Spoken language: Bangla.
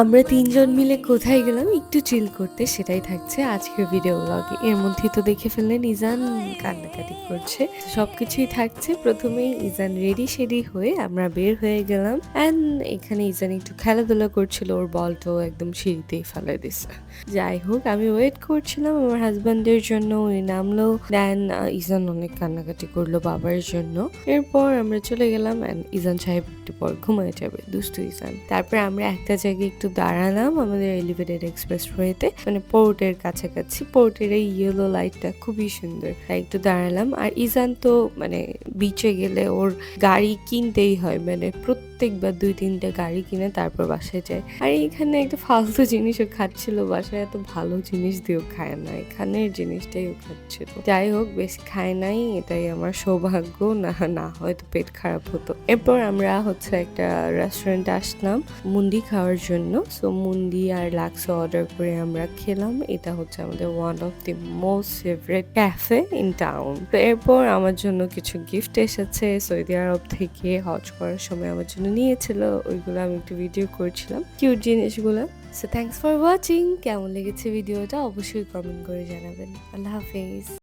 আমরা তিনজন মিলে কোথায় গেলাম একটু চিল করতে, সেটাই থাকছে আজকের ভিডিও ব্লগে এর মধ্যে তো দেখে ফেললেন ইজান কান্নাকাটি করছে। সব কিছুই থাকছে। প্রথমেই ইজান রেডি সেডি হয়ে আমরা বের হয়ে গেলাম। অ্যান্ড এখানে ইজান একটু খেলাধুলা করছিল, ওর বলটাও একদম সিঁড়িতেই ফেলে দিছে। যাই হোক, আমি ওয়েট করছিলাম, আমার হাজব্যান্ডের জন্য উনি নামলো। দেন ইজান অনেক কান্নাকাটি করল বাবার জন্য। এরপর আমরা চলে গেলাম অ্যান্ড ইজান সাহেব একটু পর ঘুমায় যাবে, দুষ্টু ইজান। তারপর আমরা একটা জায়গায় একটু দাঁড়ালাম আমাদের এলিভেটেড এক্সপ্রেস ওয়েতে মানে পোর্টের কাছাকাছি, পোর্টের এই ইয়েলো লাইটটা খুবই সুন্দর। তাই একটু দাঁড়ালাম। আর ইজান তো মানে বিচে গেলে ওর গাড়ি কিনতেই হয় মানে প্রত্যেকবার দুই, তিনটে গাড়ি কিনে তারপর বাসায় যায়। আর এখানে একটা ফালতু জিনিসও খাচ্ছিল বাসায়, এত ভালো জিনিস দিয়েও খায় না। এখানের জিনিসটাই ও খাচ্ছিল। যাই হোক, বেশি খায় নাই, এটাই আমার সৌভাগ্য। না না, হয়তো পেট খারাপ হতো। এরপর আমরা হচ্ছে একটা রেস্টুরেন্টে আসলাম, মুন্ডি খাওয়ার জন্য। সো মুন্ডি আর লাক্সো অর্ডার করে আমরা খেলাম। এটা হচ্ছে আমাদের one of the most favourite cafe in town তো এরপর আমার জন্য কিছু গিফট এসেছে। সৌদি আরব থেকে হজ করার সময় আমার জন্য নিয়েছিল। ওইগুলো আমি একটু ভিডিও করছিলাম। কিউট জিনিসগুলো। সো থ্যাংকস ফর ওয়াচিং কেমন লেগেছে ভিডিওটা অবশ্যই কমেন্ট করে জানাবেন। আল্লাহ হাফেজ।